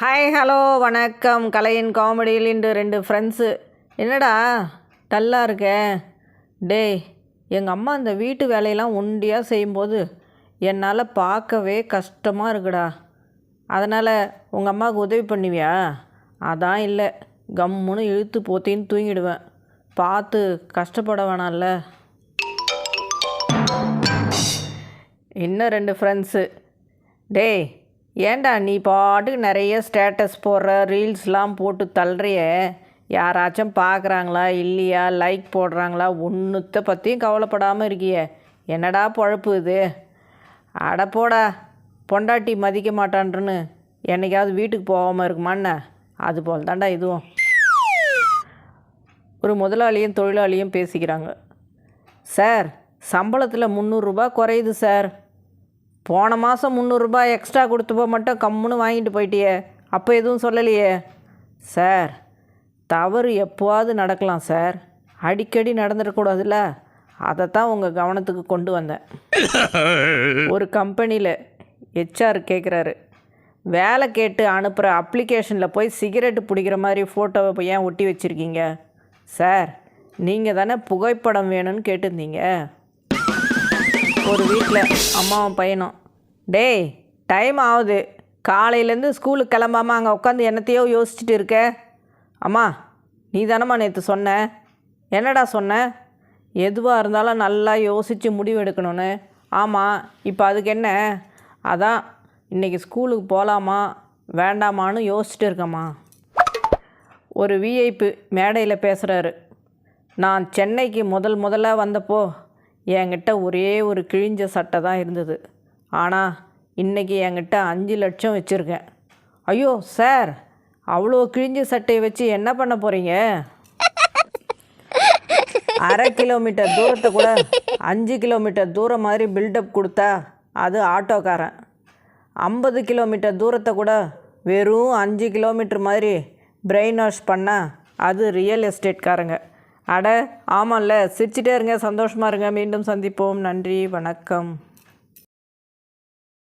Hi hello வணக்கம். கலையின் காமெடியில் இன்று ரெண்டு ஃப்ரெண்ட்ஸு என்னடா டல்லாக இருக்க? டேய் எங்கள் அம்மா இந்த வீட்டு வேலையெல்லாம் ஒண்டியாக செய்யும்போது என்னால் பார்க்கவே கஷ்டமாக இருக்குடா. அதனால் உங்கள் அம்மாவுக்கு உதவி பண்ணுவியா? அதான் இல்லை. கம்முன்னு இழுத்து போத்தின்னு தூங்கிடுவேன். பார்த்து கஷ்டப்பட வேணாம்ல. இன்னும் ரெண்டு ஃப்ரெண்ட்ஸு டேய் ஏன்டா நீ பாட்டுக்கு நிறைய ஸ்டேட்டஸ் போடுற ரீல்ஸ்லாம் போட்டு தள்ளுறிய? யாராச்சும் பார்க்குறாங்களா இல்லையா? லைக் போடுறாங்களா? ஒன்றுத்த பற்றியும் கவலைப்படாமல் இருக்கியே. என்னடா பொழப்பு இது? அட போடா பொண்டாட்டி மதிக்க மாட்டான்றன்னு என்னைக்காவது வீட்டுக்கு போகாமல் இருக்குமாண்ண? அது போல் தாண்டா இதுவும். ஒரு முதலாளியும் தொழிலாளியும் பேசிக்கிறாங்க. சார் சம்பளத்தில் முந்நூறுரூபா குறையுது சார். போன மாதம் முந்நூறுரூபா எக்ஸ்ட்ரா கொடுத்தப்போ மட்டும் கம்முன்னு வாங்கிட்டு போயிட்டியே. அப்போ எதுவும் சொல்லலையே. சார் தவறு எப்போவாவது நடக்கலாம் சார். அடிக்கடி நடந்துடக்கூடாதுல்ல அதைத்தான் உங்கள் கவனத்துக்கு கொண்டு வந்தேன். ஒரு கம்பெனியில் ஹெச்ஆர் கேட்குறாரு வேலை கேட்டு அனுப்புகிற அப்ளிகேஷனில் போய் சிகரெட்டு பிடிக்கிற மாதிரி ஃபோட்டோவை போய் ஏன் ஒட்டி வச்சுருக்கீங்க? சார் நீங்கள் தானே புகைப்படம் வேணும்னு கேட்டிருந்தீங்க. ஒரு வீட்டில் அம்மாவும் பையனும். டேய் டைம் ஆகுது காலையிலேருந்து ஸ்கூலுக்கு கிளம்பாமல் அங்கே உட்காந்து என்னத்தையோ யோசிச்சுட்டு இருக்க? அம்மா நீ தானம்மா நேற்று சொன்ன? என்னடா சொன்ன? எதுவாக இருந்தாலும் நல்லா யோசித்து முடிவு எடுக்கணும்னு. ஆமாம் இப்போ அதுக்கு என்ன? அதான் இன்றைக்கி ஸ்கூலுக்கு போகலாமா வேண்டாமான்னு யோசிச்சுட்டு இருக்கேம்மா. ஒரு விஐபி மேடையில் பேசுகிறாரு நான் சென்னைக்கு முதல் முதல்ல வந்தப்போ என்கிட்ட ஒரே ஒரு கிழிஞ்ச சட்டை தான் இருந்தது. ஆனால் இன்றைக்கி என்கிட்ட அஞ்சு லட்சம் வச்சுருக்கேன். ஐயோ சார் அவ்வளோ கிழிஞ்ச சட்டையை வச்சு என்ன பண்ண போகிறீங்க அரை கிலோமீட்டர் தூரத்தை கூட அஞ்சு கிலோமீட்டர் தூரம் மாதிரி பில்டப் கொடுத்தா அது ஆட்டோக்காரன். ஐம்பது கிலோமீட்டர் தூரத்தை கூட வெறும் அஞ்சு கிலோமீட்டர் மாதிரி பிரெயின் வாஷ் பண்ணால் அது ரியல் எஸ்டேட்காரங்க அட ஆமாம்ல. சிரிச்சிட்டே இருங்க. சந்தோஷமாக இருங்க. மீண்டும் சந்திப்போம். நன்றி. வணக்கம்.